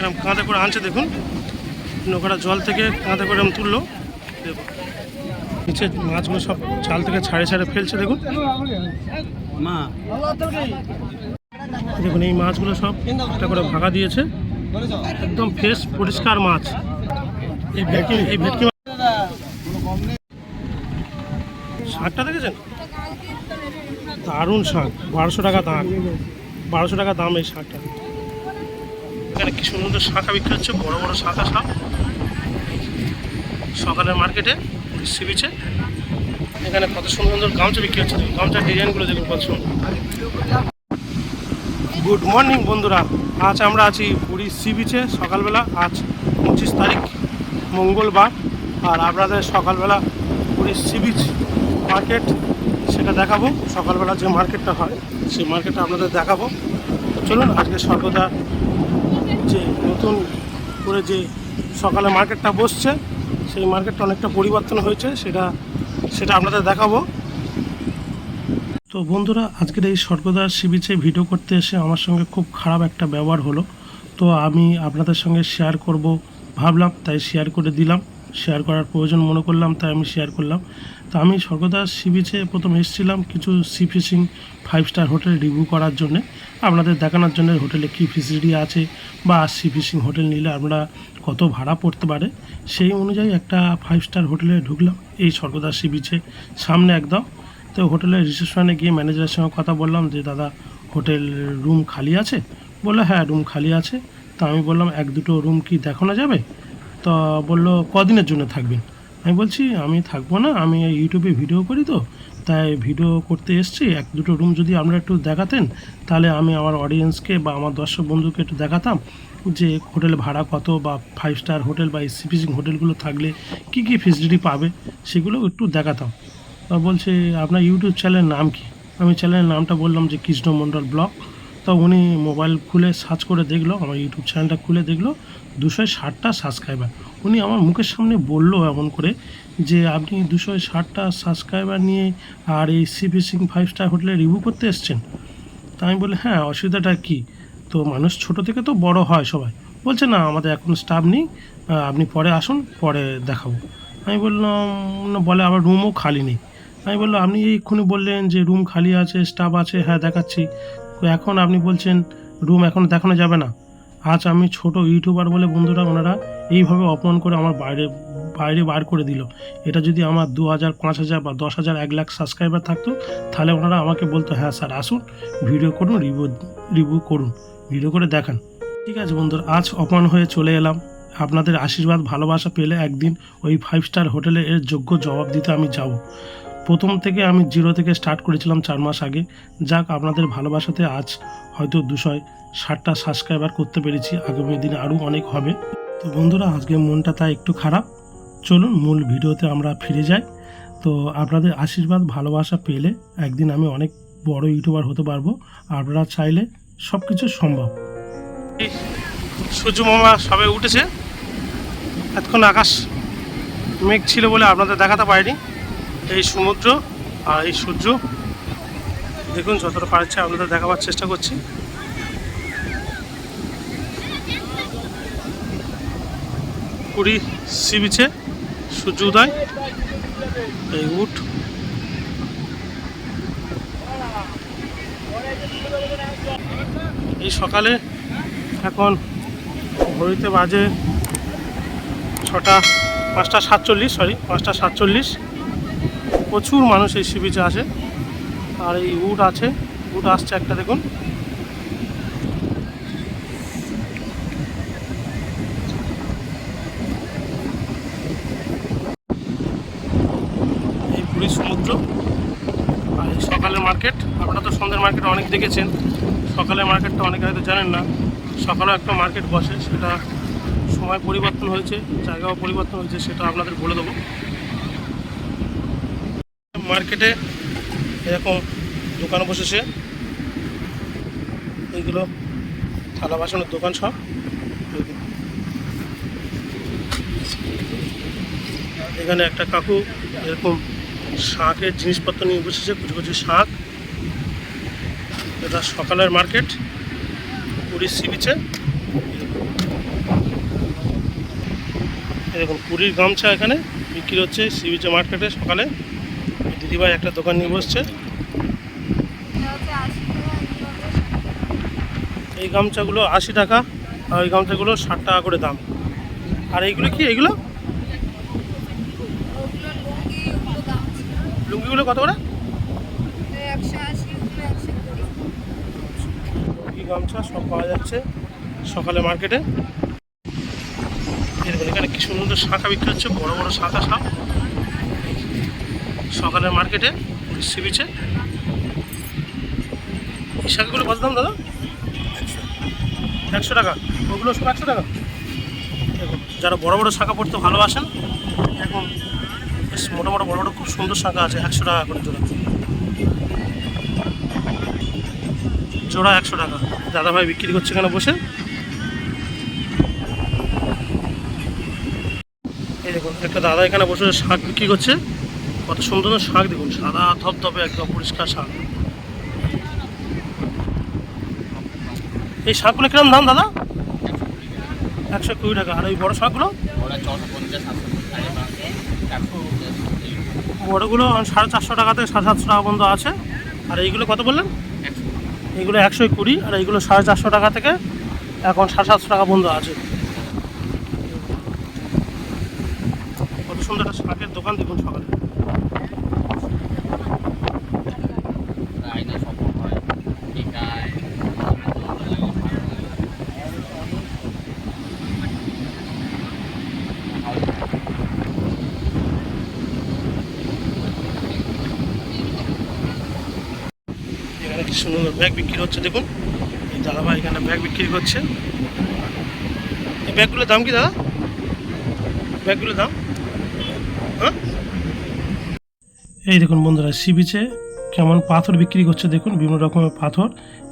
এরকম কাঁধে করে আনছে দেখুন। নৌকাটা জল থেকে কাঁধে করে এরকম তুললো। নিচে মাছগুলো সব চাল থেকে ছাড়ে ছাড়ে ফেলছে দেখুন। মা। দেখুন এই মাছগুলো সব একটা করে ভাগা দিয়েছে। একদম ফ্রেশ পরিষ্কার মাছ। এই ভেটকি এই ভেটকি শাকটা দেখেছেন? দারুণ শাক বারোশো টাকা দাম। বারোশো টাকা দাম এই শাকটা এখানে কি সুন্দর শাঁখা বিক্রি হচ্ছে, বড় বড় শাঁখা শাক সকালের মার্কেটে, সি বিচে। এখানে কত সুন্দর সুন্দর গামছা বিক্রি হচ্ছে। গামছার ডিজাইনগুলো দেখুন, কত সুন্দর। গুড মর্নিং বন্ধুরা। আজ আমরা আছি পুরী সি বিচে, সকালবেলা, আজ পঁচিশ তারিখ, মঙ্গলবার। আর আপনাদের সকালবেলা পুরী সি বিচ মার্কেট, সেটা দেখাবো। সকালবেলা যে মার্কেটটা হয়, সেই মার্কেটটা আপনাদের দেখাবো। চলুন, আজকে সর্বদা নতুন করে যে সকালে মার্কেটটা বসছে, সেই মার্কেটটা অনেকটা পরিবর্তন হয়েছে, সেটা সেটা আপনাদের দেখাবো। তো বন্ধুরা, আজকের এই সর্বদা সি বিচে ভিডিও করতে এসে আমার সঙ্গে খুব খারাপ একটা ব্যবহার হলো। তো আমি আপনাদের সঙ্গে শেয়ার করব, ভাবলাম, তাই শেয়ার করে দিলাম। শেয়ার করার প্রয়োজন মনে করলাম, তাই আমি শেয়ার করলাম। তো আমি সর্বদা সি বিচে প্রথম এসেছিলাম কিছু sea facing five star hotel review করার জন্য। আপনাদের দেখানোর জন্য হোটেলে কী ফেসিলিটি আছে বা সি ফিশিং হোটেল নিলে আমরা কত ভাড়া পড়তে পারে? সেই অনুযায়ী একটা ফাইভ স্টার হোটেলে ঢুকলাম এই সর্বদা সি বিচে সামনে একদম। তো হোটেলের রিসেপশনে গিয়ে ম্যানেজারের সঙ্গে কথা বললাম যে, দাদা হোটেল রুম খালি আছে? বলল হ্যাঁ রুম খালি আছে। তো আমি বললাম, এক দুটো রুম কি দেখানো যাবে? তো বলল, কদিনের জন্য থাকবেন? আমি বলছি, আমি থাকব না, আমি ইউটিউবে ভিডিও করি তো, তাই ভিডিও করতে এসছি। এক, দুটো রুম যদি আপনারা একটু দেখাতেন, তাহলে আমি আমার অডিয়েন্সকে বা আমার দর্শক বন্ধুকে একটু দেখাতাম যে হোটেল ভাড়া কত বা ফাইভ স্টার হোটেল বা এসি সিপিসিং হোটেলগুলো থাকলে কী কী ফেসিলিটি পাবে, সেগুলো একটু দেখাতাম। বলছে, আপনার ইউটিউব চ্যানেলের নাম কি? আমি চ্যানেলের নামটা বললাম যে কৃষ্ণ মণ্ডল ব্লগ তো উনি মোবাইল খুলে সার্চ করে দেখল, আমার ইউটিউব চ্যানেলটা খুলে দেখল, দুশো ষাটটা সাবস্ক্রাইবার উনি আমার মুখের সামনে বলল এমন করে যে, আপনি দুশো ষাটটা সাবস্ক্রাইবার নিয়ে আর এই সিপি সিং ফাইভ স্টার হোটেলে রিভিউ করতে এসছেন? তা আমি বলি হ্যাঁ অসুবিধাটা কি? তো মানুষ ছোট থেকে তো বড় হয় সবাই। বলছে, না, আমাদের এখন স্টাফ নেই আপনি পরে আসুন, পরে দেখাবো। আমি বললাম বলে আবার রুমও খালি নেই। আমি বললাম, আপনি এক্ষুনি বললেন যে রুম খালি আছে স্টাফ আছে হ্যাঁ দেখাচ্ছি। তো এখন আপনি বলছেন, রুম এখন দেখানো যাবে না। আজ আমি ছোট ইউটিউবার বলে বন্ধুরা ওনারা এইভাবে অপমান করে আমার বাইরে বাইরে বার করে দিল। এটা যদি আমার দু হাজার, পাঁচ হাজার বা দশ হাজার, এক লাখ সাবস্ক্রাইবার থাকতো, তাহলে ওনারা আমাকে বলতো হ্যাঁ স্যার, আসুন ভিডিও করুন রিভিউ রিভিউ করুন ভিডিও করে দেখান। ঠিক আছে বন্ধুরা, আজ অপমান হয়ে চলে এলাম। আপনাদের আশীর্বাদ, ভালোবাসা পেলে একদিন ওই ফাইভ স্টার হোটেলে এর যোগ্য জবাব দিতে আমি যাব। প্রথম থেকে আমি জিরো থেকে স্টার্ট করেছিলাম চার মাস আগে। যাক, আপনাদের ভালোবাসাতে আজ হয়তো দুশো ষাটটা সাবস্ক্রাইবার করতে পেরেছি, আগামী দিনে আরও অনেক হবে। তো বন্ধুরা, আজকে মনটা তাই একটু খারাপ। চলুন, মূল ভিডিওতে আমরা ফিরে যাই। তো আপনাদের আশীর্বাদ, ভালোবাসা পেলে একদিন আমি অনেক বড় ইউটিউবার হতে পারব। আপনারা চাইলে সব কিছু সম্ভব। সূর্য মামা সবে উঠেছে। এতক্ষণ আকাশ মেঘ ছিল বলে আপনাদের দেখাতে পারিনি। এই সমুদ্র আর এই সূর্য। দেখুন যতটা পারছে আপনাদের দেখাবার চেষ্টা করছি। পুরী সি বিচে সূর্য উদয়, এই উঠ এই সকালে এখন ঘড়িতে বাজে ছটা, পাঁচটা সাতচল্লিশ সরি পাঁচটা সাতচল্লিশ। প্রচুর মানুষ এই সি বিচে আসে। আর এই উট আছে। উট আসছে একটা, দেখুন। এই পুরী সমুদ্র। আর এই সকালের মার্কেট। আপনারা তো অনেক দেখেছেন। সকালের মার্কেটটা অনেকে হয়তো জানেন না। সকালেও একটা মার্কেট বসে, সেটা সময় পরিবর্তন হয়েছে, জায়গাও পরিবর্তন হয়েছে, সেটা আপনাদের বলে দেবো। মার্কেটে এরকম দোকান বসেছে। এইগুলো থালা বাসনের দোকান সব। এখানে একটা কাকু এরকম শাঁখের জিনিসপত্র নিয়ে বসেছে, কুচি কুচি শাঁখ এটা সকালের মার্কেট পুরীর সি বিচে। দেখুন পুরীর গামছা এখানে বিক্রি হচ্ছে সি বিচে মার্কেটে সকালে। দিদিভাই একটা দোকান নিয়ে বসছে। এই গামছাগুলো আশি টাকা আর ওই গামছাগুলো ষাট টাকা করে দাম। আর এইগুলো কি? এইগুলো? লুঙ্গিগুলো কত করে? গামছা সব পাওয়া যাচ্ছে সকালে মার্কেটে। এখানে কি সুন্দর শাখা বিক্রি হচ্ছে, বড় বড় শাখা সব। সকালের মার্কেটে সি বিচে এই শাখাগুলো কত দাম দাদা? একশো টাকা। ওগুলো সব একশো টাকা? দেখুন, যারা বড় বড় শাখা পড়তে ভালোবাসেন এখন বেশ মোটা মোটা, বড় বড় খুব সুন্দর শাখা আছে, একশো টাকা করে জোড়া। জোড়া একশো টাকা। দাদা ভাই বিক্রি করছে কেন বসে। এই দেখুন, একটা দাদা এখানে বসে শাক বিক্রি করছে। কত সুন্দর শাক দেখুন, সাদা ধপধপে একদম পরিষ্কার শাক। এই শাকগুলো কিরম দাম দাদা? একশো কুড়ি টাকা। আর এই বড় শাকগুলো? বড়গুলো সাড়ে চারশো টাকা থেকে সাড়ে সাতশো টাকা পর্যন্ত আছে। আর এইগুলো কত বললেন? এইগুলো একশো কুড়ি, আর এইগুলো সাড়ে চারশো টাকা থেকে এখন সাড়ে সাতশো টাকা পর্যন্ত আছে। কত সুন্দর একটা শাকের দোকান দেখুন সকালে এখানে কি সুন্দর ব্যাগ বিক্রি হচ্ছে, দেখুন। এই দাদাভাই এখানে ব্যাগ বিক্রি করছে। এই ব্যাগগুলোর দাম কি দাদা? ব্যাগগুলোর দাম? হ্যাঁ? এই দেখুন বন্ধুরা সি বিচে কেমন পাথর বিক্রি করছে, দেখুন, বিভিন্ন রকমের পাথর।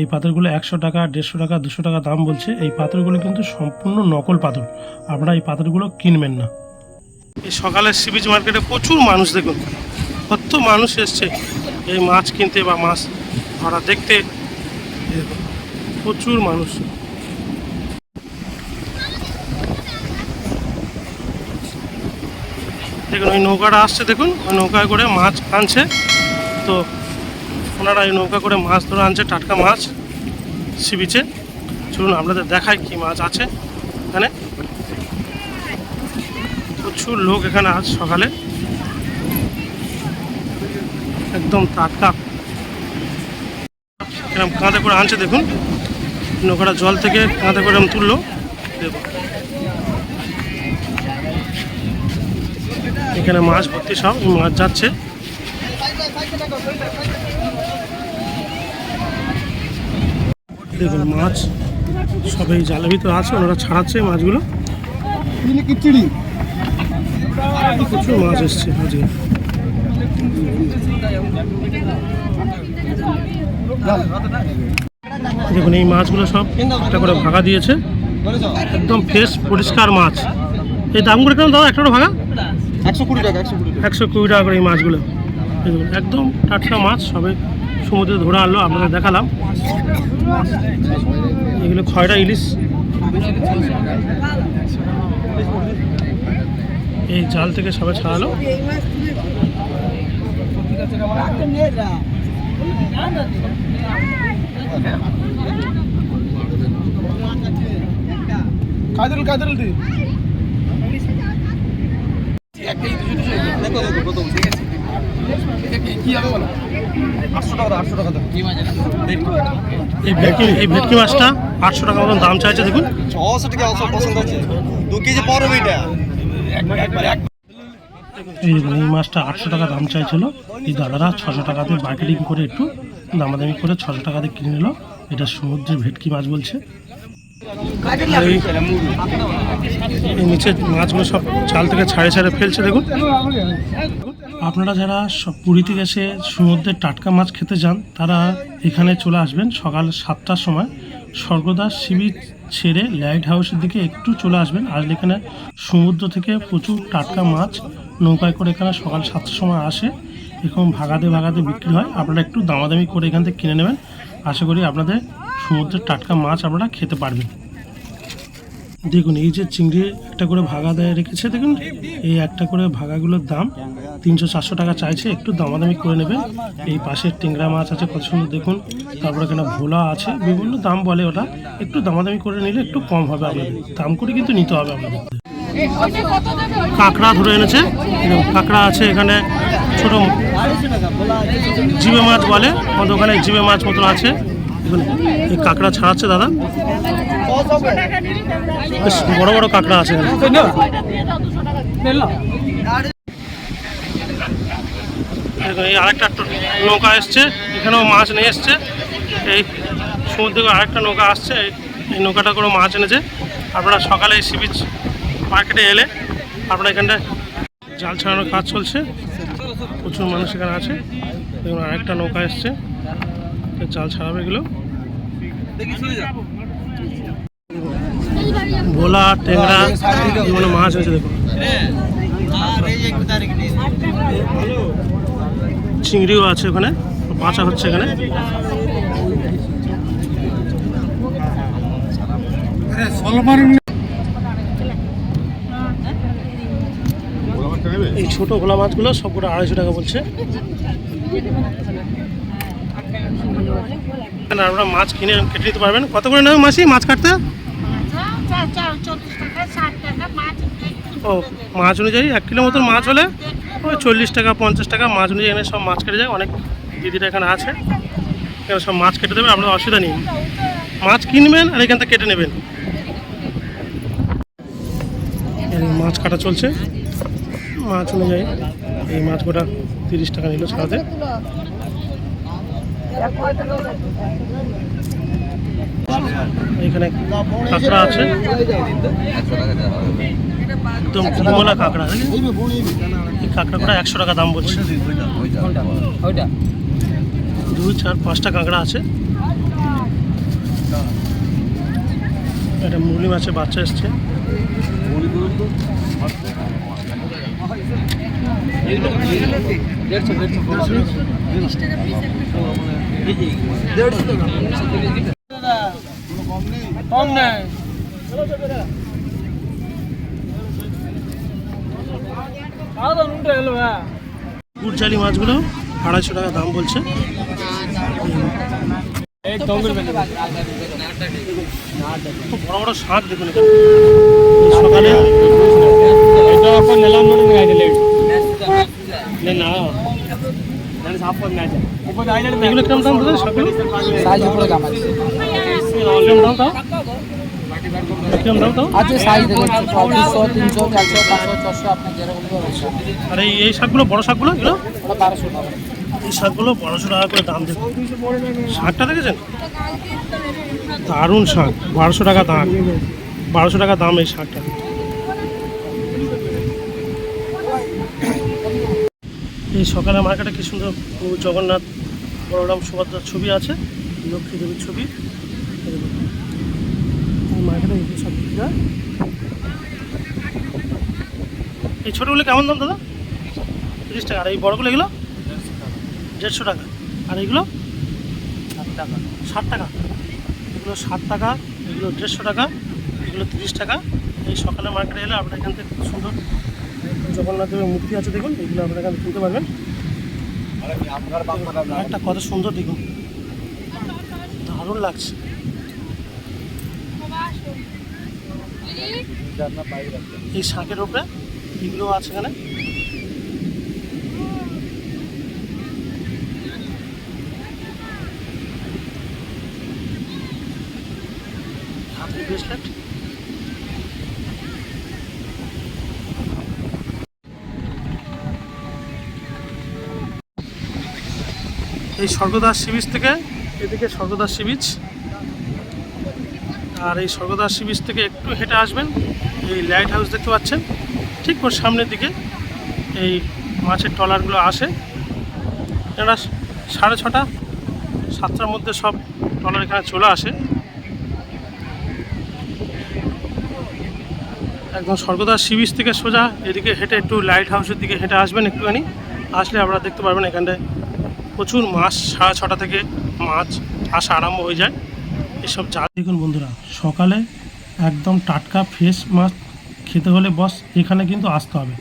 এই পাথরগুলো একশো টাকা, দেড়শো টাকা, দুশো টাকা দাম বলছে। এই পাথরগুলো কিন্তু সম্পূর্ণ নকল পাথর। আপনারা এই পাথরগুলো কিনবেন না। এই সকালে সি বিচ মার্কেটে প্রচুর মানুষ, দেখুন। কত মানুষ এসছে। এই মাছ কিনতে বা মাছ ধরা দেখতে প্রচুর মানুষ। দেখুন, ওই নৌকাটা আসছে, দেখুন, ওই নৌকায় করে মাছ আনছে। তো ওনারা এই নৌকা করে মাছ ধরে আনছে, টাটকা মাছ সি বিচে চলুন, আপনাদের দেখাই কি মাছ আছে এখানে। প্রচুর লোক এখানে আজ সকালে। একদম টাটকা। এরকম কাঁধে করে আনছে দেখুন। নৌকাটা জল থেকে কাঁধে করে এরকম তুললো। এখানে মাছ ভর্তি সব মাছ যাচ্ছে। দেখুন মাছ সব এই জালের ভিতরে আছে ওনারা ছাড়াচ্ছে মাছগুলো। প্রচুর মাছ এসছে আজকে দেখুন, এই মাছগুলো সব একটা করে ভাগা দিয়েছে। একদম ফ্রেশ পরিষ্কার মাছ। এই দামগুলো কেমন দাদা? একটা করে ভাগা? একশো কুড়ি টাকা একশো কুড়ি টাকা করে এই মাছগুলো একদম টাটকা মাছ, সবে সমুদ্রে ধরে আনলো, আপনাদের দেখালাম। এগুলো খয়রা ইলিশ। এই জাল থেকে সবাই ছাড়ালো। কাজল কাজল দি। আটশো টাকা আটশো টাকা দাও। এই ভেটকি এই ভেটকি মাছটা আটশো টাকা মতন দাম চাইছে দেখুন। ছশো টাকা পছন্দ আছে দু কেজি পর ওইটা এই মাছটা আটশো টাকা দাম চাইছিল। এই দাদারা ছশো টাকাতে মার্কেটিং করে একটু দামাদামি করে ছশো টাকাতে কিনে নিল। এটা সমুদ্রের ভেটকি মাছ বলছে। মাছগুলো সব চাল থেকে ছাড়ে ছাড়ে ফেলছে, দেখুন। আপনারা যারা সব পুরীতে এসে সমুদ্রের টাটকা মাছ খেতে যান, তারা এখানে চলে আসবেন সকাল সাতটার সময়। স্বর্গদাস সিবি ছেড়ে লাইট হাউসের দিকে একটু চলে আসবেন। আসলে এখানে সমুদ্র থেকে প্রচুর টাটকা মাছ নৌকায় করে এখানে সকাল সাতটার সময় আসে। এরকম ভাগাতে ভাগাতে বিক্রি হয়। আপনারা একটু দামাদামি করে এখান থেকে কিনে নেবেন। আশা করি আপনাদের সমুদ্রের টাটকা মাছ আপনারা খেতে পারবেন। দেখুন, এই যে চিংড়ি একটা করে ভাগা দেয় রেখেছে, দেখুন। এই একটা করে ভাগাগুলোর দাম তিনশো চারশো টাকা চাইছে। একটু দামাদামি করে নেবেন। এই পাশে টেংরা মাছ আছে, কত সুন্দর, দেখুন। তারপরে এখানে ভোলা আছে। বিভিন্ন দাম বলে ওটা। একটু দামাদামি করে নিলে একটু কম হবে আপনাদের। দাম করে কিন্তু নিতে হবে আপনাদের। কাঁকড়া ধরে এনেছে। কাঁকড়া আছে এখানে, ছোট জিবে মাছ বলে আমাদের ওখানে জিবে মাছ মতন আছে। এই কাঁকড়া ছাড়াচ্ছে দাদা। বেশ বড় বড় কাঁকড়া আছে এখানে। এই আরেকটা নৌকা এসছে। এখানেও মাছ নিয়ে এসছে। এই সমুদ্র আরেকটা নৌকা আসছে। এই- নৌকাটা করে মাছ এনেছে। আপনারা সকালে সি বিচ মার্কেটে এলে আপনারা এখানটায় জাল ছাড়ানোর কাজ চলছে। প্রচুর মানুষ এখানে আছে। দেখুন, আরেকটা নৌকা এসছে। জাল ছাড়াবে এগুলো। ভোলা টেংরা বিভিন্ন মাছ হয়েছে দেখুন। চিংড়িও আছে ওখানে। বাঁচা হচ্ছে এখানে। ছোট ভোলা মাছগুলো সবগুলো আড়াইশো টাকা বলছে। আপনারা মাছ কিনে কেটে নিতে পারবেন। কত করে নেবেন মাসি মাছ কাটতে? ও, মাছ অনুযায়ী এক কিলো মতন মাছ হলে ওই চল্লিশ টাকা, পঞ্চাশ টাকা মাছ অনুযায়ী এখানে সব মাছ কেটে যায়। অনেক দিদিরা এখানে আছে। এখানে সব মাছ কেটে দেবে, আপনার অসুবিধা নেই। মাছ কিনবেন আর এখান থেকে কেটে নেবেন। মাছ কাটা চলছে। মাছ অনুযায়ী এই মাছ গোটা তিরিশ টাকা নিল ছাড়াতে এখানে কাঁকড়া আছে। একদম কুমলা কাঁকড়া? এই কাঁকড়াগুলো একশো টাকা দাম বলছে। দুই, চার, পাঁচটা কাঁকড়া আছে। একটা মুরলি মাছের বাচ্চা এসছে। কম নেই কুরচালি মাছগুলো আড়াইশো টাকা দাম বলছে। বড় বড় শাক দেখুন এখানে। সকালে নে না এগুলো কিরম দাম দাদা শাকগুলো সাইজ উপরে দাম আছে কিরম দাম তাও দাম তাও আছে সাইজ চব্বিশশো তিনশো চারশো পাঁচশো ছশো আপনার যেরকম আর এই এই শাকগুলো বড় শাকগুলো এগুলো বারোশো টাকা এই শাকগুলো বারোশো টাকা করে দাম দেখুন শাকটা দেখেছেন দারুণ শাক বারোশো টাকা দাম বারোশো টাকা দাম এই শাকটা এই সকালে মার্কেটে কি সুন্দর জগন্নাথ বলরাম সুভদ্রার ছবি আছে, লক্ষ্মী দেবীর ছবি। মার্কেটে সব এই ছোটোগুলো কেমন দাম দাদা? তিরিশ টাকা। আর এই বড়গুলো এগুলো? দেড়শো টাকা। আর এগুলো? ষাট টাকা। এগুলো ষাট টাকা, এগুলো দেড়শো টাকা, এগুলো তিরিশ টাকা। এই সকালে মার্কেটে এলে আপনার এখান থেকে সুন্দর জগন্নাথ দেবের মূর্তি আছে দেখুন, এগুলো আপনারা এখানে কিনতে পারবেন। একটা কত সুন্দর দেখুন। দারুণ লাগছে। এই শাঁখের উপরে এগুলো আছে এখানে। ব্রেসলেট এই স্বর্গদাস সিবিচ থেকে, এদিকে স্বর্গদাস সি আর এই স্বর্গদাস সিবিচ থেকে একটু হেঁটে আসবেন, এই লাইট হাউস দেখতে পাচ্ছেন, ঠিক ওর সামনের দিকে এই মাছের ট্রলারগুলো আসে। এরা সাড়ে ছটা, সাতটার মধ্যে সব ট্রলার এখানে চলে আসে। একদম স্বর্গদাস সি থেকে সোজা এদিকে হেঁটে একটু লাইট হাউসের দিকে হেঁটে আসবেন একটুখানি, আসলে আপনারা দেখতে পারবেন এখানটায় প্রচুর মাছ, সাড়ে ছটা থেকে মাছ আসা আরম্ভ হয়ে যায়। এসব যা দেখুন বন্ধুরা, সকালে একদম টাটকা ফ্রেশ মাছ খেতে হলে বস, এখানে কিন্তু আসতে হবে।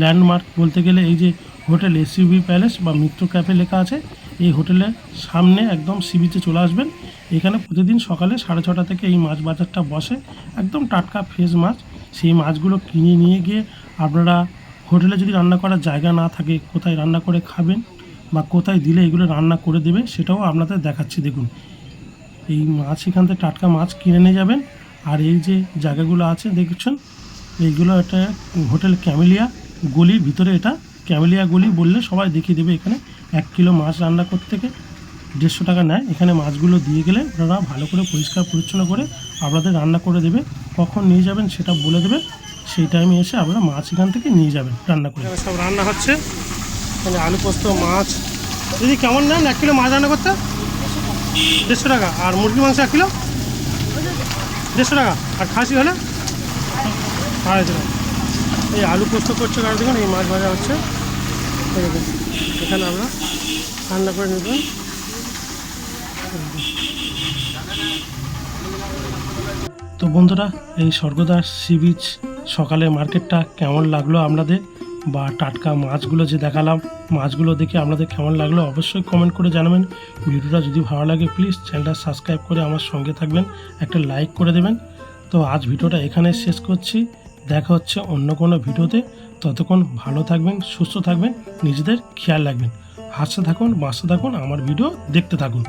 ল্যান্ডমার্ক বলতে গেলে এই যে হোটেল এসইউবি প্যালেস বা মিত্র ক্যাফে লেখা আছে, এই হোটেলের সামনে একদম সি বিচে চলে আসবেন। এখানে প্রতিদিন সকালে সাড়ে ছটা থেকে এই মাছ বাজারটা বসে, একদম টাটকা ফ্রেশ মাছ। সেই মাছগুলো কিনে নিয়ে গিয়ে আপনারা হোটেলে যদি রান্না করার জায়গা না থাকে, কোথায় রান্না করে খাবেন বা কোথায় দিলে এগুলো রান্না করে দেবে সেটাও আপনাদের দেখাচ্ছি। দেখুন, এই মাছ এখান থেকে টাটকা মাছ কিনে নিয়ে যাবেন। আর এই যে জায়গাগুলো আছে, দেখছেন? এইগুলো একটা হোটেল ক্যামেলিয়া গলির ভিতরে এটা ক্যামেলিয়া গলি বললে সবাই দেখিয়ে দেবে এখানে। এক কিলো মাছ রান্না করতে থেকে দেড়শো টাকা নেয়। এখানে মাছগুলো দিয়ে গেলে ওনারা ভালো করে পরিষ্কার পরিচ্ছন্ন করে আপনাদের রান্না করে দেবে। কখন নিয়ে যাবেন সেটা বলে দেবে। সেই টাইমে এসে আপনারা মাছ এখান থেকে নিয়ে যাবেন, রান্না করে। সব রান্না হচ্ছে। এখানে আলু পোস্ত মাছ। দিদি, কেমন নেন? এক কিলো মাছ রান্না করতে? দেড়শো টাকা। আর মুরগি মাংস এক কিলো? দেড়শো টাকা। আর খাসি হলে? আড়াইশো টাকা। এই আলু পোস্ত করছে কারণ দেখুন, এই মাছ ভাজা হচ্ছে। এখানে আমরা রান্না করে নেবেন তো বন্ধুরা, এই স্বর্গদাস সি বিচ সকালে মার্কেটটা কেমন লাগল আপনাদের? বা টাটকা মাছগুলো যে দেখালাম, মাছগুলো দেখে আপনাদের কেমন লাগল অবশ্যই কমেন্ট করে জানাবেন। ভিডিওটা যদি ভালো লাগে প্লিজ চ্যানেলটা সাবস্ক্রাইব করে আমার সঙ্গে থাকবেন, একটা লাইক করে দেবেন। তো আজ ভিডিওটা এখানে শেষ করছি। দেখা হচ্ছে অন্য কোনো ভিডিওতে। ততক্ষণ ভালো থাকবেন, সুস্থ থাকবেন, নিজেদের খেয়াল রাখবেন। হাসতে থাকুন, বাঁচতে থাকুন, আমার ভিডিও দেখতে থাকুন।